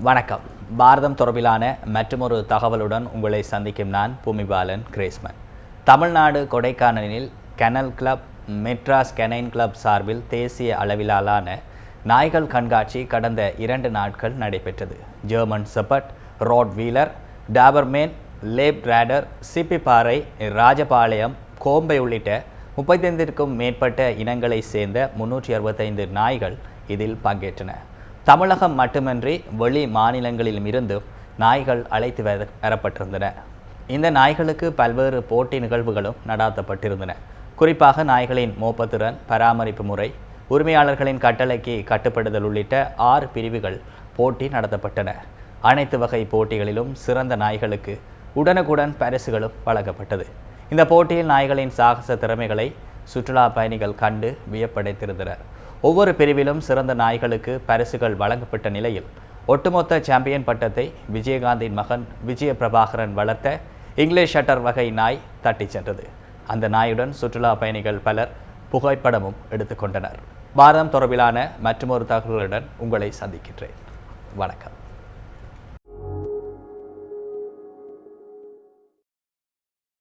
வணக்கம். பாரதம் தொடர்பிலான மற்றொரு தகவலுடன் உங்களை சந்திக்கும் நான் பூமிபாலன் கிரேஸ்மன். தமிழ்நாடு கொடைக்கானலில் kennel club Madras canine club சார்பில் தேசிய அளவிலான நாய்கள் கண்காட்சி கடந்த இரண்டு நாட்கள் நடைபெற்றது. German shepherd rottweiler Doberman labrador Chippiparai Rajapalayam Kombai உள்ளிட்ட முப்பத்தைந்திற்கும் மேற்பட்ட இனங்களைச் சேர்ந்த முன்னூற்றி அறுபத்தைந்து நாய்கள் இதில் பங்கேற்றன. தமிழகம் மட்டுமின்றி வெளி மாநிலங்களிலும் இருந்தும் நாய்கள் அழைத்து வர வரப்பட்டிருந்தன. இந்த நாய்களுக்கு பல்வேறு போட்டி நிகழ்வுகளும் நடாத்தப்பட்டிருந்தன. குறிப்பாக நாய்களின் மோப்பத்திறன் பராமரிப்பு முறை உரிமையாளர்களின் கட்டளைக்கு கட்டுப்படுதல் உள்ளிட்ட ஆறு பிரிவுகள் போட்டி நடத்தப்பட்டன. அனைத்து வகை போட்டிகளிலும் சிறந்த நாய்களுக்கு உடனுக்குடன் பரிசுகளும் வழங்கப்பட்டது. இந்த போட்டியில் நாய்களின் சாகச திறமைகளை சுற்றுலா பயணிகள் கண்டு வியப்படைத்திருந்தனர். ஒவ்வொரு பிரிவிலும் சிறந்த நாய்களுக்கு பரிசுகள் வழங்கப்பட்ட நிலையில் ஒட்டுமொத்த சாம்பியன் பட்டத்தை விஜயகாந்தின் மகன் விஜய பிரபாகரன் வளர்த்த இங்கிலீஷ் ஷட்டர் வகை நாய் தட்டிச் சென்றது. அந்த நாயுடன் சுற்றுலா பயணிகள் பலர் புகைப்படமும் எடுத்துக்கொண்டனர் பாரதம் தொடர்பிலான மற்றொரு தகவல்களுடன் உங்களை சந்திக்கின்றேன். வணக்கம்.